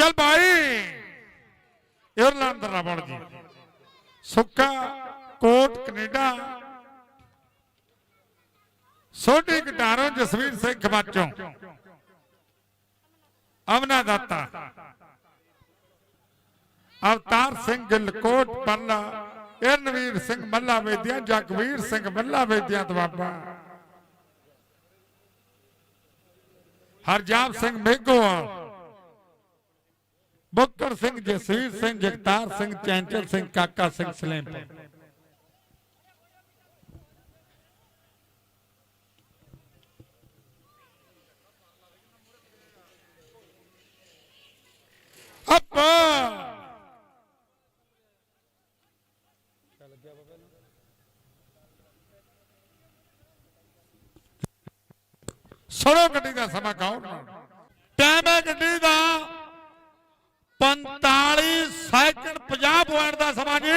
ਚੱਲ ਭਾਈ। ਇਰਲੈਂਡ ਦਾ ਜੀ। ਸੁੱਕਾ ਕੋਟ ਕੈਨੇਡਾ। ਸੋਢੀ ਘਟਾਰੋਂ ਜਸਵੀਰ ਸਿੰਘ ਖਵਾਚੋਂ ਅਮਨਾ ਦਾਤਾ। ਅਵਤਾਰ ਸਿੰਘ ਗਿਲਕੋਟ ਪੱਲਾ ਇਰਨਵੀਰ ਸਿੰਘ ਮੱਲਾ ਵੇਦਿਆ, ਜਗਵੀਰ ਸਿੰਘ ਮੱਲਾ ਵੇਦਿਆ ਦਵਾਬਾ। ਹਰਜਾਬ ਸਿੰਘ ਮੇਘੋਵਾਲ। ਬੁੱਕਰ ਸਿੰਘ ਜਸਵੀਰ ਸਿੰਘ, ਜਗਤਾਰ ਸਿੰਘ, ਚੈਂਚਲ ਸਿੰਘ, ਕਾਕਾ ਸਿੰਘ ਸਲੇਮਪੁਰ ਅੱਪਾ! ਸੁਣੋ ਗੱਡੀ ਦਾ ਸਮਾਂ ਕਹੋ ਟਾਈਮ ਹੈ ਗੱਡੀ ਦਾ 45 ਸੈਕਿੰਡ 50 ਪੁਆਇੰਟ ਦਾ ਸਮਾਂ ਜੀ।